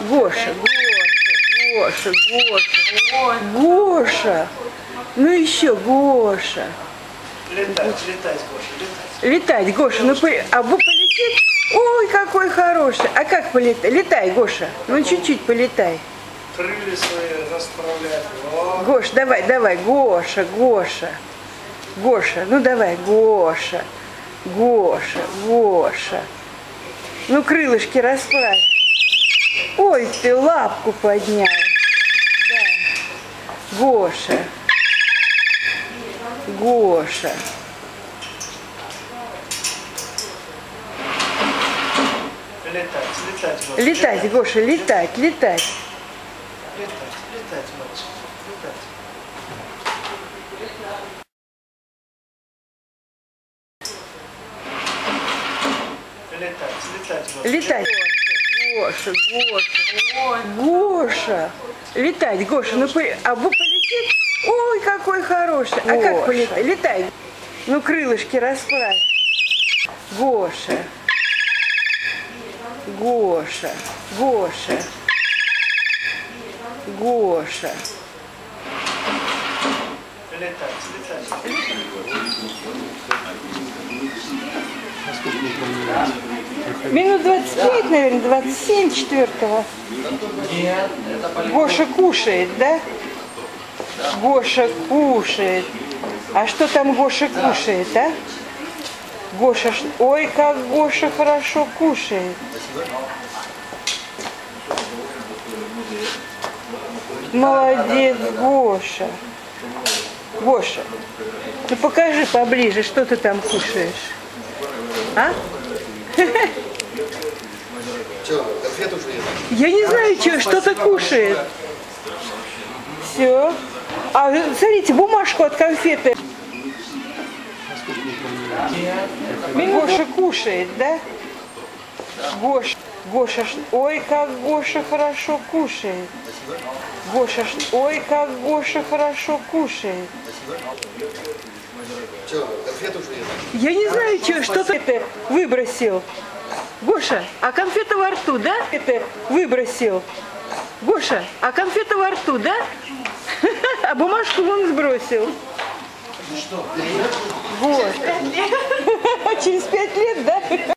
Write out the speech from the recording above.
Гоша, Гоша, Гоша, Гоша, Гоша. Ну еще Гоша. Летать, летать, Гоша, летать. Летать, Гоша, ну а полетит? Ой, какой хороший. А как полетать? Летай, Гоша. Ну чуть-чуть полетай. Крылья свои расправлять. Гош, давай, давай, Гоша, Гоша. Гоша, ну давай, Гоша. Гоша, Гоша. Ну крылышки расправь. Ой, ты лапку поднял. Да. Гоша. Гоша. летать, летать, Гоша. Летать, Гоша, летать, летать. Летать, летать, мальчик, летать. Летать, летать, Гоша. Летать. Гоша, Гоша, Гоша. Летать, Гоша, ну а полетит? Ой, какой хороший. А как полетать? Летай. Ну крылышки расправь. Гоша. Гоша. Гоша. Гоша. Летать, летать. Минут 25, наверное, 27 четвертого. Гоша кушает, да? Гоша кушает. А что там Гоша кушает, а? Гоша, ой, как Гоша хорошо кушает. Молодец, Гоша. Гоша, ну покажи поближе, что ты там кушаешь. А? Че, конфету уже ешь? Я не знаю, что, что-то кушает. Все. А смотрите, бумажку от конфеты. Гоша кушает, да? Гоша, Гоша, ой, как Гоша хорошо кушает. Гоша, ой, как Гоша хорошо кушает. Конфету уже ешь? Я не знаю, что, что ты это выбросил. Гоша, а конфета во рту, да? Это выбросил. Гоша, а конфета во рту, да? А бумажку вон сбросил. Что? Вот. Через пять лет, да?